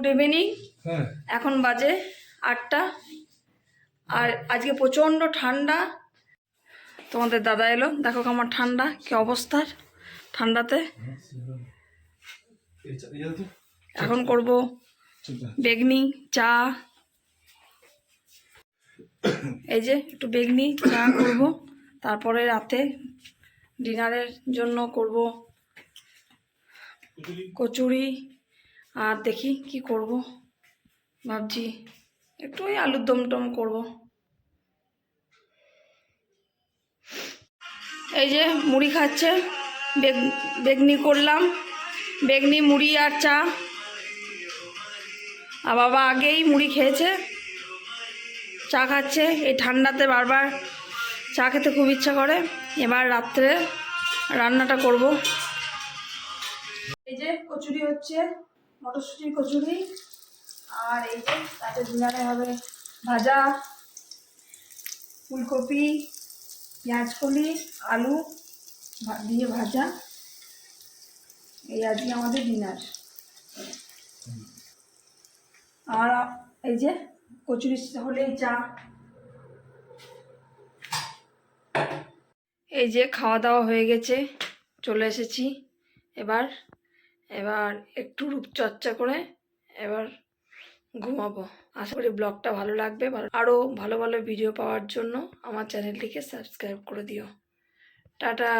Good evening হ্যাঁ। এখন বাজে আটটা। আর আজকে প্রচণ্ড ঠান্ডা। তোমাদের দাদা এলো। দেখো আমার ঠান্ডা কি অবস্থার ঠান্ডাতে। এখন করব বেগনি চা। এই যে একটু বেগনি চা করব। তারপরে রাতে ডিনারের জন্য করব কচুরি। আর দেখি কি করব। ভাবছি একটু ওই আলুর দম টম করব। এই যে মুড়ি খাচ্ছে, বেগ, বেগনি করলাম। বেগনি, মুড়ি আর চা। আর বাবা আগেই মুড়ি খেয়েছে, চা খাচ্ছে। এই ঠান্ডাতে বারবার চা খেতে খুব ইচ্ছা করে। এবার রাত্রে রান্নাটা করব। এই যে কচুরি হচ্ছে মটরশুঁটির কচুরি, আর এই যে তাতে ডিনারে হবে ভাজা, ফুলকপি পেঁয়াজকলি আলু দিয়ে ভাজা। এই আজকে আমাদের ডিনার। আর এই যে কচুরি হলেই চা। এই যে খাওয়া দাওয়া হয়ে গেছে, চলে এসেছি। এবার এবার একটু রূপচর্চা করে এবার ঘুমাবো। আশা করি ব্লগটা ভালো লাগবে। আরও ভালো ভালো ভিডিও পাওয়ার জন্য আমার চ্যানেলটিকে সাবস্ক্রাইব করে দিও। টাটা।